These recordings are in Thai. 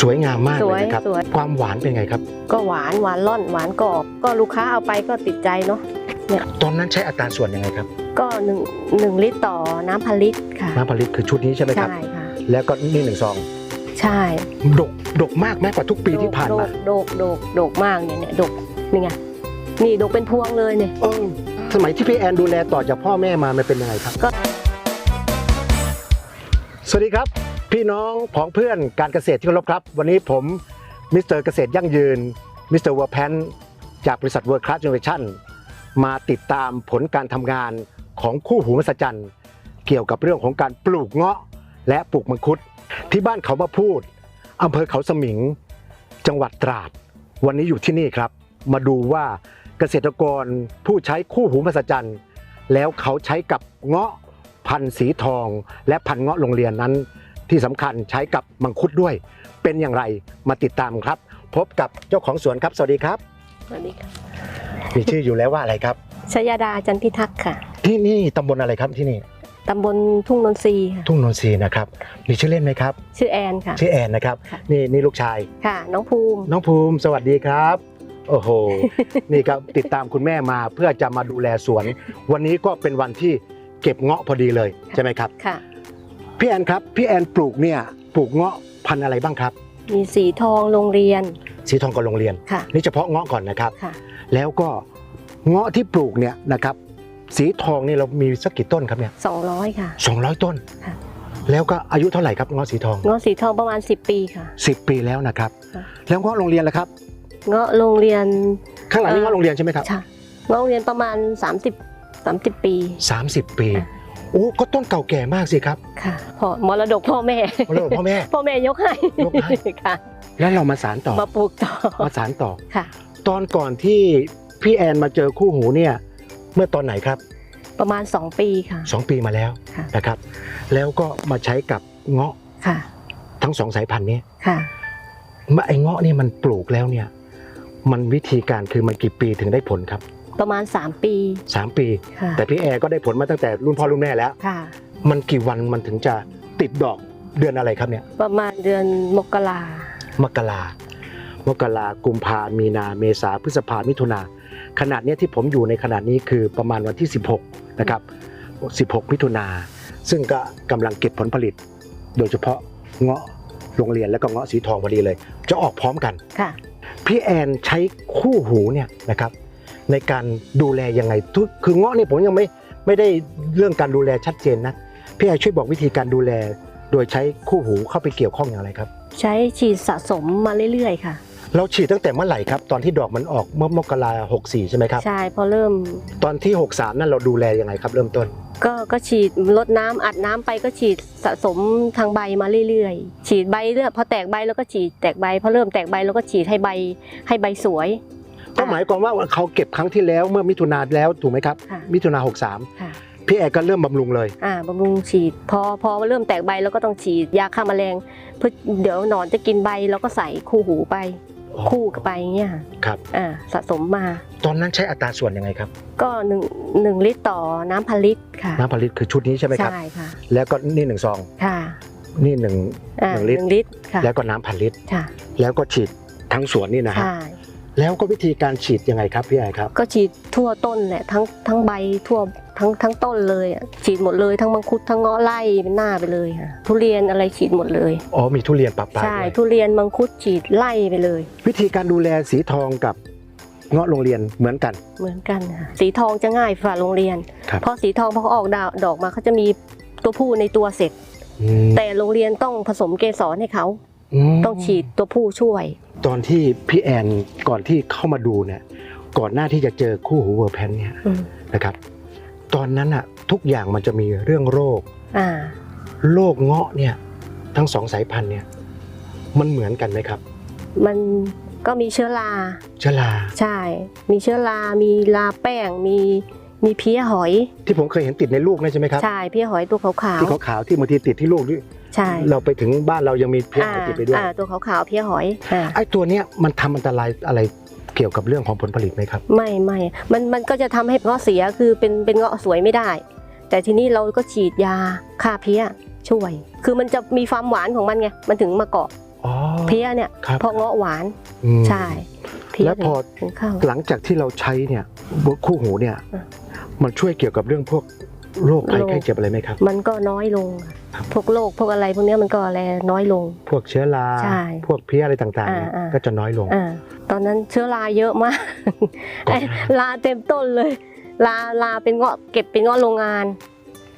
สวยงามมากสเลวยยนะครับ สวย ความหวานเป็นไงครับ ก็หวานหวานล่อนหวานกรอบ ก็ลูกค้าเอาไปก็ติดใจเนาะตอนนั้นใช้อัตราส่วนยังไงครับ ก็หนึ่งหนึ่งลิตรต่อน้ำพันลิตรค่ะน้ำผลิตคือชุดนี้ใช่ไหมครับ ใช่ค่ะ แล้วก็นี่หนึ่งซองใช่ดกดกมากแม้กว่าทุกปีที่ผ่านมาโดกโดกโดกมากเนี่ยเนี่ยโดกนี่ไงนี่โดกเป็นพวงเลยเนี่ย เออสมัยที่พี่แอนดูแลต่อจากพ่อแม่มามันเป็นยังไงครับ ก็ สวัสดีครับ พี่น้องผองเพื่อนการเกษตรที่เคารพครับ วันนี้ผมมิสเตอร์เกษตรยั่งยืนมิสเตอร์วัวแพนจากบริษัทเวิร์คคลาสเจเนเรชั่นมาติดตามผลการทำงานของคู่หูมหัศจรรย์เกี่ยวกับเรื่องของการปลูกเงาะและปลูกมังคุด ที่บ้านเขามาพูดอำเภอเขาสมิง จังหวัดตราด วันนี้อยู่ที่นี่ครับ มาดูว่าเกษตรกรผู้ใช้คู่หูมหัศจรรย์แล้วเขาใช้กับเงาะพันธุ์สีทอง และพันธุ์เงาะโรงเรียนนั้น ที่สำคัญใช้กับมังคุดด้วย เป็นอย่างไรมาติดตามครับ พบกับเจ้าของสวนครับ สวัสดีครับ สวัสดีค่ะมีชื่ออยู่แล้วว่าอะไรครับ ชยดาจันพิทักษ์ค่ะ ที่นี่ตำบลอะไรครับที่นี่ ตำบลทุ่งนนทรีย์ค่ะทุ่งนนทรีย์นะครับมีชื่อเล่นไหมครับ ชื่อแอนค่ะ ชื่อแอนนะครับค่ะ นี่นี่ลูกชาย ค่ะ น้องภูมิ น้องภูมิสวัสดีครับ โอ้โห นี่ครับติดตามคุณแม่มาเพื่อจะมาดูแลสวน วันนี้ก็เป็นวันที่เก็บเงาะพอดีเลยใช่ไหมครับ ค่ะ พี่แอนครับพี่แอนปลูกเนี่ยปลูกเงาะพันธุ์อะไรบ้างครับ มีสีทองโรงเรียน สีทองกับโรงเรียน ค่ะ นี่เฉพาะเงาะก่อนนะครับ ค่ะ แล้วก็เงาะที่ปลูกเนี่ยนะครับสีทองนี่เรามีสักกี่ต้นครับเนี่ย200 ค่ะ 200 ต้น ค่ะ แล้วก็อายุเท่าไหร่ครับเงาะสีทอง เงาะสีทองประมาณ 10 ปีค่ะ 10 ปีแล้วนะครับ ค่ะ แล้วเงาะโรงเรียนล่ะครับ เงาะโรงเรียน ข้างหลังนี่เอ่อ เงาะโรงเรียนใช่ไหมครับ ค่ะเงาะโรงเรียนประมาณ 30 30 ปี 30 ปี ค่ะ โอ้ก็ต้นเก่าแก่มากสิครับค่ะพ่อมรดกพ่อแม่มรดกพ่อแม่พ่อแม่ยกให้ยกให้ค่ะแล้วเรามาสารต่อมาปลูกต่อมาสารต่อค่ะ ตอนก่อนที่พี่แอนมาเจอคู่หูเนี่ย เมื่อตอนไหนครับ ประมาณ 2 ปีค่ะสองปีมาแล้วค่ะนะครับ แล้วก็มาใช้กับเงาะค่ะ ทั้งสองสายพันธุ์นี้ค่ะไอ้เงาะนี่มันปลูกแล้วเนี่ย มันวิธีการคือมันกี่ปีถึงได้ผลครับ ประมาณ 3 ปี 3 ปี ค่ะ แต่พี่แอร์ก็ได้ผลมาตั้งแต่รุ่นพ่อรุ่นแม่แล้ว ค่ะ มันกี่วันมันถึงจะติดดอกเดือนอะไรครับเนี่ย ประมาณเดือนมกรามกรามกรากุมภามีนา เมษาพฤษภามิถุนาขนาดเนี้ยที่ผมอยู่ในขนาดนี้คือประมาณวันที่ 16 นะครับ 16 มิถุนา ซึ่งก็กำลังเก็บผลผลิต โดยเฉพาะเงาะโรงเรียนแล้วก็เงาะสีทองพอดีเลย จะออกพร้อมกัน ค่ะ พี่แอนใช้คู่หูเนี่ยนะครับ ในการดูแลยังไงทุกคือเงาะเนี่ยผมยังไม่ไม่ได้เรื่องการดูแลชัดเจนนะพี่แอนช่วยบอกวิธีการดูแล โดยใช้คู่หูเข้าไปเกี่ยวข้องอย่างไรครับ ใช้ฉีดสะสมมาเรื่อยๆค่ะ เราฉีดตั้งแต่เมื่อไหร่ครับ ตอนที่ดอกมันออกเมื่อมกราหกสี่ใช่ไหมครับใช่พอเริ่ม ตอนที่ 63 นั่นเราดูแลยังไงครับ เริ่มต้น ก็ก็ฉีดลดน้ำอัดน้ำไปก็ฉีดสะสมทางใบมาเรื่อยๆ ฉีดใบเรื่อยพอแตกใบแล้วก็ฉีดแตกใบพอเริ่มแตกใบแล้วก็ฉีดให้ใบให้ใบสวย ก็หมายความว่าเขาเก็บครั้งที่แล้วเมื่อมิถุนาแล้วถูกไหมครับค่ะมิถุนาค่ะ63พี่แอนก็เริ่มบำรุงเลยอ่าบำรุงฉีด พอพอเริ่มแตกใบแล้วก็ต้องฉีดยาฆ่าแมลงเพื่อเดี๋ยวหนอนจะกินใบแล้วก็ใส่คู่หูไป คู่กันไปเงี้ยค่ะครับอ่าสะสมมา ตอนนั้นใช้อัตราส่วนยังไงครับ ก็หนึ่งหนึ่งลิตรต่อน้ำพันลิตรค่ะ น้ำผลิตคือชุดนี้ใช่ไหมครับใช่ค่ะแล้วก็นี่หนึ่งซองค่ะ นี่หนึ่งอ่าหนึ่งลิตรหนึ่งลิตรค่ะแล้วก็น้ำพันลิตรค่ะแล้วก็ฉีดทั้งสวนนี่นะฮะใช่ แล้วก็วิธีการฉีดยังไงครับพี่แอนครับ ก็ฉีดทั่วต้นแหละทั้งทั้งใบทั่วทั้งทั้งต้นเลยอะฉีดหมดเลยทั้งมังคุดทั้งเงาะไล่เป็นหน้าไปเลยค่ะทุเรียนอะไรฉีดหมดเลย อ๋อมีทุเรียนปรับปลายใช่ด้วยทุเรียนมังคุดฉีดไล่ไปเลย วิธีการดูแลสีทองกับเงาะโรงเรียนเหมือนกัน เหมือนกันค่ะสีทองจะง่ายฝ่าโรงเรียน ครับ เพราะสีทองพอเขาออกดาวดอกมาเขาจะมีตัวผู้ในตัวเสร็จ อืมแต่โรงเรียนต้องผสมเกสรให้เขาม ต้องฉีดตัวผู้ช่วย ตอนที่พี่แอนก่อนที่เข้ามาดูเนี่ย ก่อนหน้าที่จะเจอคู่หูเวอร์แพนเนี่ยอืมนะครับ ตอนนั้นอะทุกอย่างมันจะมีเรื่องโรคอ่าโรคเงาะเนี่ย ทั้งสองสายพันธุ์เนี่ย มันเหมือนกันไหมครับ มันก็มีเชื้อราชลาใช่ มีเชื้อรา มีลาแป้ง มีมีเพี้ยหอย ที่ผมเคยเห็นติดในลูกนั่นใช่ไหมครับ ใช่ เพี้ยหอยตัวขาวที่ขาวๆที่บางทีติดที่ลูกด้วยๆ ใช่เราไปถึงบ้านเรายังมีเพี้ยหอยติดไปด้วยอ่าตัวขาวๆเพี้ยหอยอ่าไอ้ตัวเนี้ยมันทำอันตรายอะไรเกี่ยวกับเรื่องของผลผลิตไหมครับ ไม่ไม่มันมันก็จะทำให้เงาะเสียคือเป็นเป็นเงาะสวยไม่ได้ แต่ทีนี้เราก็ฉีดยาฆ่าเพี้ยช่วย คือมันจะมีความหวานของมันไงมันถึงมาเกาะอ๋อเพี้ยเนี่ยครับเพราะเงาะหวานอืมใช่เพี้ยแล้วพอถึงเข้าหลังจากที่เราใช้เนี่ยคู่หูเนี่ยอะมันช่วยเกี่ยวกับเรื่องพวก โรคภัยโรคไข้เจ็บอะไรไหมครับ มันก็น้อยลงครับพวกโรคพวกอะไรพวกเนี้ยมันก็อะไรน้อยลง พวกเชื้อราใช่พวกเพี้ยอะไรต่างๆเนี่ยอ่าๆก็จะน้อยลงอ่าตอนนั้นเชื้อราเยอะมากก่อนไอ้ลาเต็มต้นเลย ลาลาเป็นเงาะเก็บเป็นเงาะโรงงาน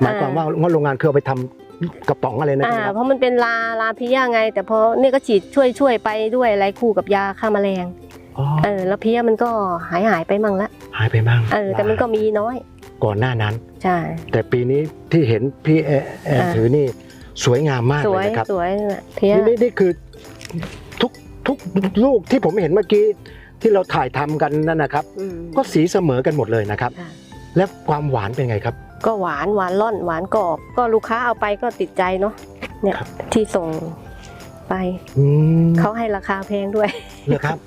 หมายความว่าว่าโรงงานคือเอาไปทำกระป๋องอะไรนะอ่าครับเพราะมันเป็นลาลาพิษยาไง แต่พอเนี่ยก็ฉีดช่วยช่วยไปด้วยอะไรคู่กับยาฆ่าแมลงอ๋อเออแล้วเพี้ยมันก็หายหายไปมั่งละหายไปบ้างเออแต่มันก็มีน้อย ก่อนหน้านั้น ใช่ แต่ปีนี้ที่เห็นพี่แอแอนอ่าถือนี่สวยงามมากสเลวยยนะครับสวยนั่นแหละเพี้ยนี่นี่นี่คือทุกทุกลูกที่ผมเห็นเมื่อกี้ที่เราถ่ายทำกันนั่นนะครับ อืมก็สีเสมอกันหมดเลยนะครับ ค่ะและความหวานเป็นไงครับ ก็หวานหวานร่อนหวานกรอบ ก็ลูกค้าเอาไปก็ติดใจเนาะเนี่ยครับ ที่ส่งไปอืมเขาให้ราคาแพงด้วยเลยครับ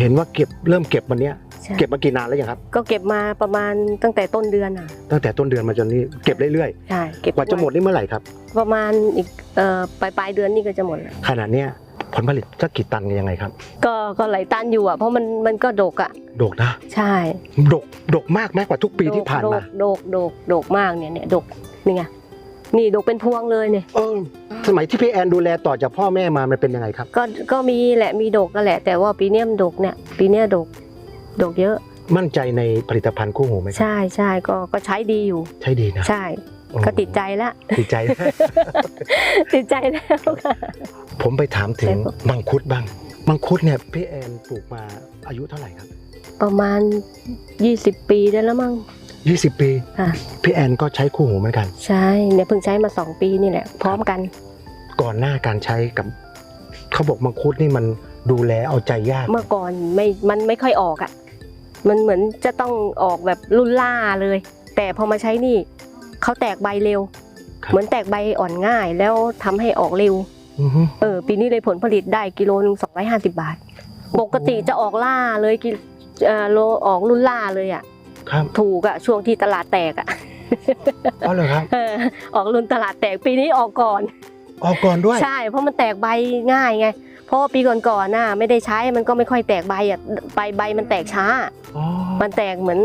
เห็นว่าเก็บเริ่มเก็บวันเนี้ยใช่ เก็บมากี่นานแล้วยังครับ ก็เก็บมาประมาณตั้งแต่ต้นเดือนอะ ตั้งแต่ต้นเดือนมาจนนี้เก็บเรื่อยใช่เก็บๆกว่าจะหมดนี่เมื่อไหร่ครับประมาณอีกเอ่อปลายปลายเดือนนี่ก็จะหมดแล้วขนาดเนี้ยผลผลิตสักกี่ตันยังไงครับ ก็ก็ไหลายตันอยู่อะเพราะมันมันก็ดกอะดกนะ ใช่ดกดกมากแม้กว่าทุกปีที่ผ่านมาดกดกดกดกมากเนี่ยเนี่ยดกนี่ไงนี่ดกเป็นพวงเลยเนี่ย เออสมัยที่พี่แอนดูแลต่อจากพ่อแม่มามันเป็นยังไงครับ ก็ก็มีแหละมีดกกันแหละ แต่ว่าปีเนี้ยมันดกเนี่ยปีเนี้ยดก ดกเยอะ มั่นใจในผลิตภัณฑ์คู่หูไหมครับใช่ใช่ก็ก็ใช้ดีอยู่ ใช่ดีนะ ใช่โอ้ก็ติดใจแล้วติดใจ ติดใจแล้วค่ะ ผมไปถามถึงใช่ครับมังคุดบ้าง มังคุดเนี่ยพี่แอนปลูกมาอายุเท่าไหร่ครับ ประมาณ 20 ปีได้แล้วมั้ง20 ปีค่ะพี่แอนก็ใช้คู่หูเหมือนกัน ใช่เนี่ยเพิ่งใช้มา 2 ปีนี่แหละ พร้อมกัน ก่อนหน้าการใช้กับเขาบอกมังคุดนี่มันดูแลเอาใจยาก เมื่อก่อนไม่ มันไม่ค่อยออกอะ่ะ มันเหมือนจะต้องออกแบบรุ่นล่าเลย แต่พอมาใช้นี่เขาแตกใบเร็วครับเหมือนแตกใบอ่อนง่าย แล้วทำให้ออกเร็วอือฮึเออ ปีนี้เลยผลผลิตได้กิโลหนึ่งสองร้อยห้าสิบบาท ปกติจะออกล่าเลยกิเอ่อโลออกรุ่นล่าเลยอะ่ะครับถูกอะ่ะช่วงที่ตลาดแตกอะ่ะอ๋อเหรอครับเออออกรุ่นตลาดแตกปีนี้ออกก่อน ออกก่อนด้วย ใช่ เพราะมันแตกใบง่ายไง เพราะว่าปีก่อนๆน่ะไม่ได้ใช้มันก็ไม่ค่อยแตกใบอะใบใบมันแตกช้า อ๋อมันแตกเหมือน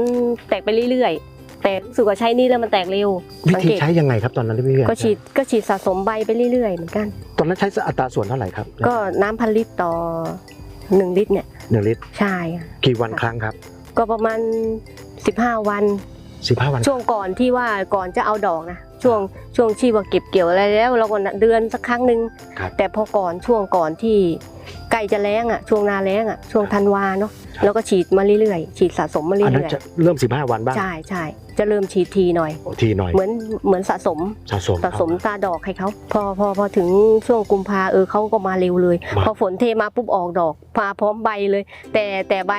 แตกไปเรื่อยๆ แต่รู้สึกว่าใช้นี่แล้วมันแตกเร็ววิสังธีเกตใช้ยังไงครับตอนนั้นที่พี่แอนก็ฉีดก็ฉีดสะสมใบไปเรื่อยๆเหมือนกัน ตอนนั้นใช้อัตราส่วนเท่าไหร่ครับก็น้ำพันลิตรต่อหนึ่งลิตรเนี่ยหนึ่งลิตรใช่ค่ะกี่วันครั้งครับ ก็ประมาณ 15 วัน 15วัน ช่วงก่อนที่ว่าก่อนจะเอาดอกนะช่วงช่วงที่ว่าเก็บเกี่ยวอะไรแล้ว เราก็เดือนสักครั้งหนึ่งครับแต่พอก่อนช่วงก่อนที่ใกล้จะแล้งอะช่วงนาแล้งอะช่วงธันวาเนาะครับแล้วก็ฉีดมาเรื่อยๆฉีดสะสมมาอันนั้เรื่นอยจะเริ่ม15วันบ้างๆใช่ใช่จะเริ่มฉีดทีหน่อย ทีหน่อยเหมือนเหมือนสะสม สะสมสะสมตาดอกให้เขาพอพอพอถึงช่วงกุมภาเออเขาก็มาเร็วเลย มา พอฝนเทมาปุ๊บออกดอกพาพร้อมใบเลย แต่แต่ใบ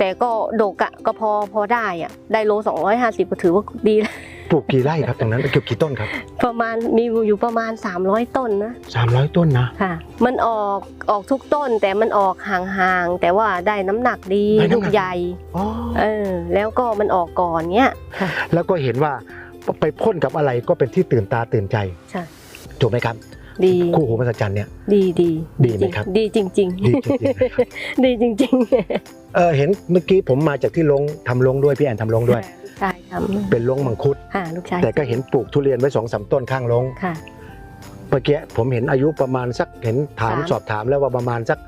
แต่ก็ดกอะก็พอพอได้อะได้โล250ก็ถือว่าดีแล้วปลูกกี่ไร่ครับตรงนั้นเก็บกี่ต้นครับ ประมาณมีอยู่ประมาณ 300 ต้นนะ300 ต้นนะค่ะ มันออกออกทุกต้นแต่มันออกห่างๆแต่ว่าได้น้ำหนักดีได้น้ำหนักลูกใหญ่อ๋อเออแล้วก็มันออกก่อนเนี้ยค่ะแล้วก็เห็นว่าไปพ่นกับอะไรก็เป็นที่ตื่นตาตื่นใจใช่ถูกไหมครับ ดีคู่หูมหัศจรรย์เนี่ยดีดีดีไหมครับ ดีจริงดีจริงๆนะครับๆดีจริงเออเห็นเมื่อกี้ผมมาจากที่ลงทำลงด้วยพี่แอนทำลงๆด้วยใช่ทำเป็นลงมังคุดค่ะลูกชายแต่ก็เห็นปลูกทุเรียนไว้สองสามต้นข้างลงค่ะ เมื่อกี้ผมเห็นอายุประมาณสักเห็นถามสาม สอบถามแล้วว่าประมาณสัก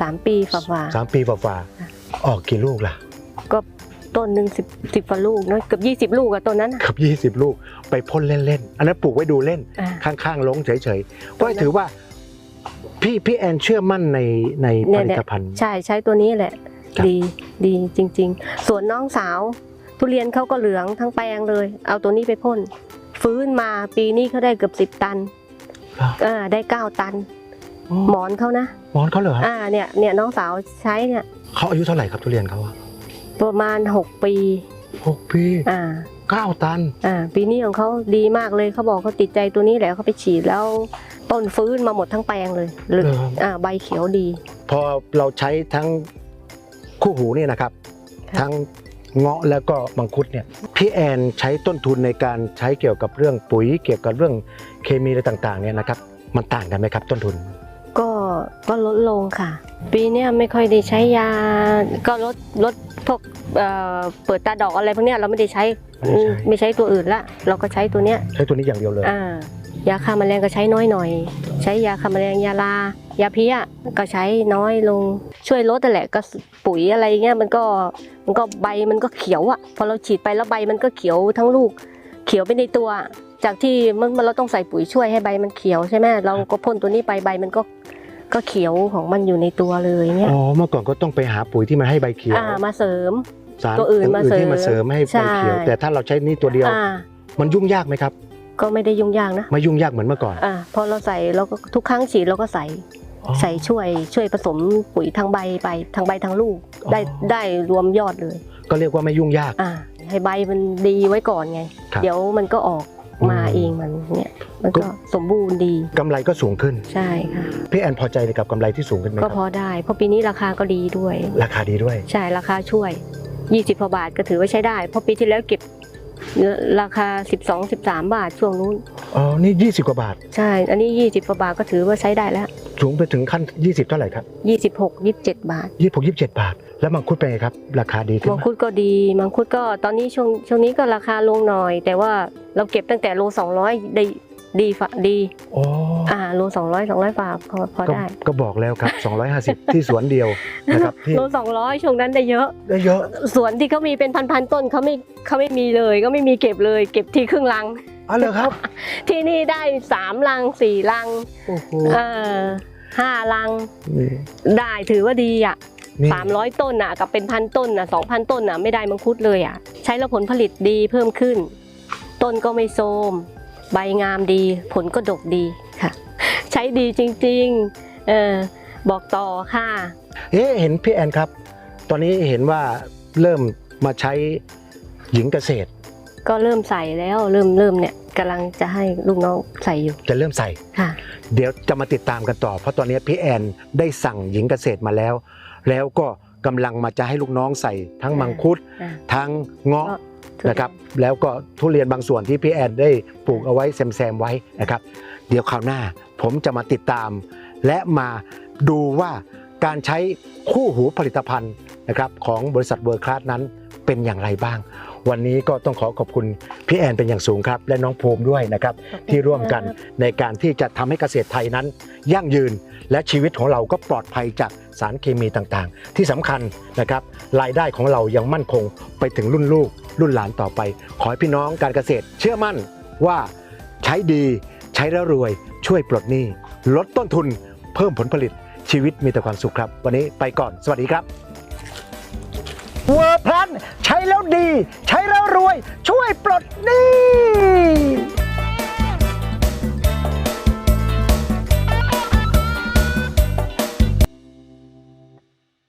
สามปีฝ่าสามปีฝ่าค่ะๆออกกี่ลูกล่ะๆก็ ต้นหนึ่งสิบสิบกว่าลูกเนอะเกือบยี่สิบ20ลูกอะต้นนั้นน่ะเกือบยี่สิบลูกไปพ่นเล่น ๆ อันนั้นปลูกไว้ดูเล่น อ่า ข้างๆลงเฉยๆ ก็ถือว่า พี่พี่แอนเชื่อมั่นในในเนี่ผยลิตภัณฑ์ ใช่ใช้ตัวนี้แหละ ครับ ดีดีจริง ๆ ส่วนน้องสาว ทุเรียนเขาก็เหลืองทั้งแปลงเลย เอาตัวนี้ไปพ่น ฟื้นมาปีนี้เขาได้เกือบสิบตันเหรออ่าได้เก้าตันอ๋อหมอนเขานะหมอนเขาเหรอฮะอ่าเนี่ยเนี่ยน้องสาวใช้เนี่ยเขาอายุเท่าไหร่ครับทุเรียนเขาอะ ประมาณหกปีหกปีอ่าเก้าตัน อ่าปีนี้ของเขาดีมากเลยเขาบอกเขาติดใจตัวนี้แหละเขาไปฉีดแล้วต้นฟื้นมาหมดทั้งแปลงเลยเหลืองเหรออ่าใบเขียวดี พอเราใช้ทั้งคู่หูเนี่ยนะครับ ค่ะ ทั้งเงาะแล้วก็มังคุดเนี่ยพี่แอนใช้ต้นทุนในการใช้เกี่ยวกับเรื่องปุ๋ย เกี่ยวกับเรื่องเคมีอะไรต่างๆเนี่ยนะครับมันต่างกันไหมครับ ต้นทุน ก็ก็ลดลงค่ะ ปีเนี้ยไม่ค่อยได้ใช้ยา ก็ลดลด พวกเอ่อเปิดตาดอกอะไรพวกเนี้ยเราไม่ได้ใช้ไม่ได้ใช้ไม่ใช้ตัวอื่นละเราก็ใช้ตัวเนี้ยใช้ตัวนี้อย่างเดียวเลยอ่ายาฆ่าแมลงก็ใช้น้อยหน่อย ใช้ยาฆ่าแมลงยาลายาเพี้ยก็ใช้น้อยลงช่วยลดแต่นแหละก็ปุ๋ยอะไรเงี้ยมันก็มันก็ใบมันก็เขียวอะพอเราฉีดไปแล้วใบมันก็เขียวทั้งลูก เขียวไปในตัว จากที่มันมันเราต้องใส่ปุ๋ยช่วยให้ใบมันเขียวใช่ไหมเราก็พ่นตัวนี้ไปใบมันก็ ก็เขียวของมันอยู่ในตัวเลยเนี่ยอ๋อเมื่อก่อนก็ต้องไปหาปุ๋ยที่มันให้ใบเขียวอ่ามาเสริมสารตัวอื่นมาเสริมที่มาเสริมให้ใบเขียวใช่แต่ถ้าเราใช้นี่ตัวเดียวอ่ามันยุ่งยากไหมครับ ก็ไม่ได้ยุ่งยากนะไม่ยุ่งยากเหมือนเมื่อก่อนอ่าพอเราใส่เราก็ทุกครั้งฉีดเราก็ใส่อ๋อใส่ช่วยช่วยผสมปุ๋ยทางใบไปทางใบทางลูกอ๋อได้ได้รวมยอดเลย ก็เรียกว่าไม่ยุ่งยากอ่าให้ใบมันดีไว้ก่อนไงครับเดี๋ยวมันก็ออก มาอืมเองมันเนี่ยมันก็สมบูรณ์ดีกำไรก็สูงขึ้น ใช่ค่ะ พี่แอนพอใจกับกำไรที่สูงขึ้นไหมคก็รับ พอได้เพราะปีนี้ราคาก็ดีด้วย ราคาดีด้วย ใช่ราคาช่วย 20พอบาทก็ถือว่าใช้ได้ เพราะปีที่แล้วเก็บ ราคา 12 13 บาทช่วงนู้น อ๋อ นี่ 20 กว่าบาท ใช่ อันนี้ 20กว่าบาทก็ถือว่าใช้ได้แล้ว สูงไปถึงขั้น 20 เท่าไหร่ครับ 26 27 บาท 26 27 บาท แล้วมังคุดเป็นไงครับ ราคาดีขึ้นมังไหมคุดก็ดี มังคุดก็ตอนนี้ช่วงช่วงนี้ก็ราคาลงหน่อย แต่ว่าเราเก็บตั้งแต่โล 200 ได้ ดีฝะดีอ๋ออ่าโล200 200ฝาพอพอก็ได้ก็บอกแล้วครับ 250 ที่สวนเดียวนะครับที่โล200ช่วงนั้นได้เยอะ ได้เยอะ สวนที่เขามีเป็นพันๆต้นเขาไม่เขาไม่มีเลย ก็ไม่มีเก็บเลย เก็บที่ครึ่งลังอ๋อเหรอครับ ที่นี่ได้สามลังสี่ลังโอ้โหเออห้าลังนี่ได้ถือว่าดีอะนี่สามร้อยต้นอะกับเป็นพันต้นอะสองพันต้นอะไม่ได้มังคุดเลยอะ ใช้แล้วผลผลิตดีเพิ่มขึ้น ต้นก็ไม่โทรม ใบงามดี ผลก็ดกดีค่ะ ใช้ดีจริงๆ เออบอกต่อค่ะ เอ๊ะเห็นพี่แอนครับ ตอนนี้เห็นว่าเริ่มมาใช้หญิงเกษตร ก็เริ่มใส่แล้วเริ่มเริ่มเนี่ยกำลังจะให้ลูกน้องใส่อยู่ จะเริ่มใส่ ค่ะ เดี๋ยวจะมาติดตามกันต่อ เพราะตอนนี้พี่แอนได้สั่งหญิงเกษตรมาแล้ว แล้วก็กำลังมาจะให้ลูกน้องใส่ทั้งมังคุด อ่า ทั้งเงาะทุเย นะครับแล้วก็ทุเรียนบางส่วนที่พี่แอนได้ปลูกเอาไว้แซมๆไว้นะครับ เดี๋ยวคราวหน้าผมจะมาติดตาม และมาดูว่าการใช้คู่หูผลิตภัณฑ์นะครับของบริษัทเวิร์คลาสนั้นเป็นอย่างไรบ้าง วันนี้ก็ต้องขอขอบคุณพี่แอนเป็นอย่างสูงครับ และน้องภูมิด้วยนะครับ ที่ร่วมกันในการที่จะทำให้เกษตรไทยนั้น ยั่งยืนและชีวิตของเราก็ปลอดภัยจากสารเคมีต่างๆ ที่สำคัญนะครับ รายได้ของเรายังมั่นคงไปถึงรุ่นลูก รุ่นหลานต่อไป ขอให้พี่น้องการเกษตร เชื่อมั่นว่าใช้ดีใช้แล้วรวย ช่วยปลดหนี้ ลดต้นทุน เพิ่มผลผลิตชีวิตมีแต่ความสุขครับ วันนี้ไปก่อนสวัสดีครับ เวอร์แพลนใช้แล้วดี ใช้แล้วรวย ช่วยปลดหนี้